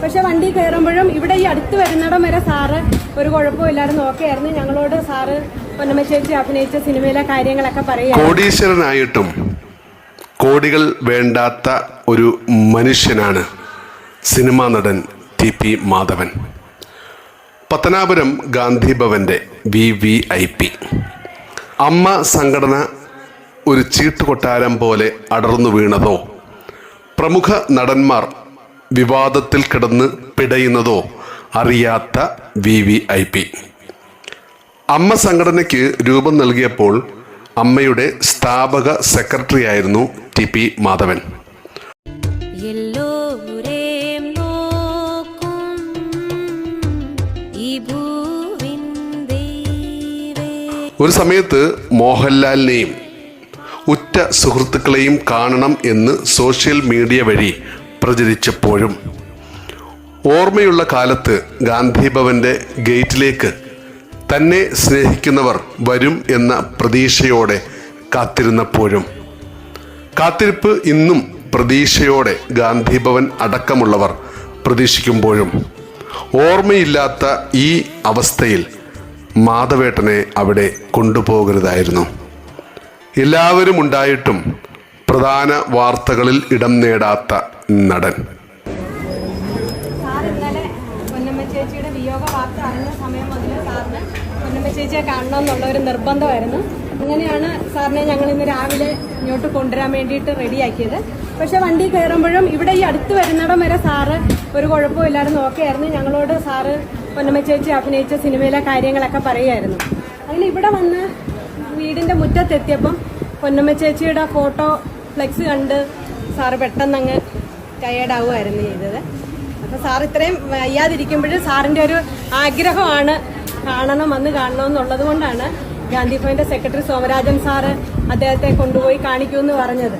പക്ഷെ വണ്ടി കയറുമ്പോഴും ഇവിടെ ഈ അടുത്ത് വരുന്നിടം വരെ സാറ് ഒരു കുഴപ്പമില്ലായിരുന്നു ഓക്കെ ആയിരുന്നു ഞങ്ങളോട് സാറ് പൊന്നമ്മ ചേച്ചി അഭിനയിച്ച സിനിമയിലെ കാര്യങ്ങളൊക്കെ പറയുക കോടീശ്വരനായിട്ടും കോടികൾ വേണ്ടാത്ത ഒരു മനുഷ്യനാണ് സിനിമാ നടൻ T P Madhavan. Pathanapuram Gandhi ഭവന്റെ V V I P. AMMA സംഘടന ഒരു ചീട്ടുകൊട്ടാരം പോലെ അടർന്നു വീണതോ? പ്രമുഖ നടന്മാർ വിവാദത്തിൽ കിടന്ന് പിടയുന്നതോ അറിയാത്ത വി വി ഐ പി അമ്മ സംഘടനയ്ക്ക് രൂപം നൽകിയപ്പോൾ അമ്മയുടെ സ്ഥാപക സെക്രട്ടറി ആയിരുന്നു ടി പി മാധവൻ. ഒരു സമയത്ത് മോഹൻലാലിനെയും ഉറ്റ സുഹൃത്തുക്കളെയും കാണണം എന്ന് സോഷ്യൽ മീഡിയ വഴി പ്രചരിച്ചപ്പോഴും ഓർമ്മയുള്ള കാലത്ത് ഗാന്ധി ഭവന്റെ ഗേറ്റിലേക്ക് തന്നെ സ്നേഹിക്കുന്നവർ വരും എന്ന പ്രതീക്ഷയോടെ കാത്തിരുന്നപ്പോഴും. കാത്തിരിപ്പ് ഇന്നും പ്രതീക്ഷയോടെ ഗാന്ധി ഭവൻ അടക്കമുള്ളവർ പ്രതീക്ഷിക്കുമ്പോഴും. ഓർമ്മയില്ലാത്ത ഈ അവസ്ഥയിൽ മാധവേട്ടനെ അവിടെ കൊണ്ടുപോകരുതായിരുന്നു. എല്ലാവരും ഉണ്ടായിട്ടും പ്രധാന വാർത്തകളിൽ ഇടം നേടാത്ത നടൻ. ചേച്ചിയുടെ വിയോഗ വാർത്ത അറിഞ്ഞ സമയം മുതൽ സാറിന് പൊന്നമ്മ ചേച്ചിയെ കാണണം എന്നുള്ള ഒരു നിർബന്ധമായിരുന്നു. അങ്ങനെയാണ് സാറിനെ ഞങ്ങൾ ഇന്ന് രാവിലെ ഇങ്ങോട്ട് കൊണ്ടുവരാൻ വേണ്ടിയിട്ട് റെഡിയാക്കിയത്. പക്ഷെ വണ്ടി കയറുമ്പോഴും ഇവിടെ ഈ അടുത്ത് വരുന്നിടം വരെ സാറ് ഒരു കുഴപ്പവും ഇല്ലാതെ നോക്കിയായിരുന്നു. ഞങ്ങളോട് സാറ് പൊന്നമ്മ ചേച്ചി അഭിനയിച്ച സിനിമയിലെ കാര്യങ്ങളൊക്കെ പറയുമായിരുന്നു അങ്ങനെ ഇവിടെ വന്ന് വീടിന്റെ മുറ്റത്തെത്തിയപ്പം പൊന്നമ്മ ചേച്ചിയുടെ ഫോട്ടോ ഫ്ലെക്സ് കണ്ട് സാറ് പെട്ടെന്ന് അങ്ങ് ടയേർഡാവുമായിരുന്നു ചെയ്തത്. അപ്പോൾ സാർ ഇത്രയും വയ്യാതിരിക്കുമ്പോൾ സാറിന്റെ ഒരു ആഗ്രഹമാണ് കാണണം വന്ന് കാണണം എന്നുള്ളത് കൊണ്ടാണ് ഗാന്ധി ഭവന്റെ സെക്രട്ടറി സോമരാജൻ സാറ് അദ്ദേഹത്തെ കൊണ്ടുപോയി കാണിക്കുമെന്ന് പറഞ്ഞത്.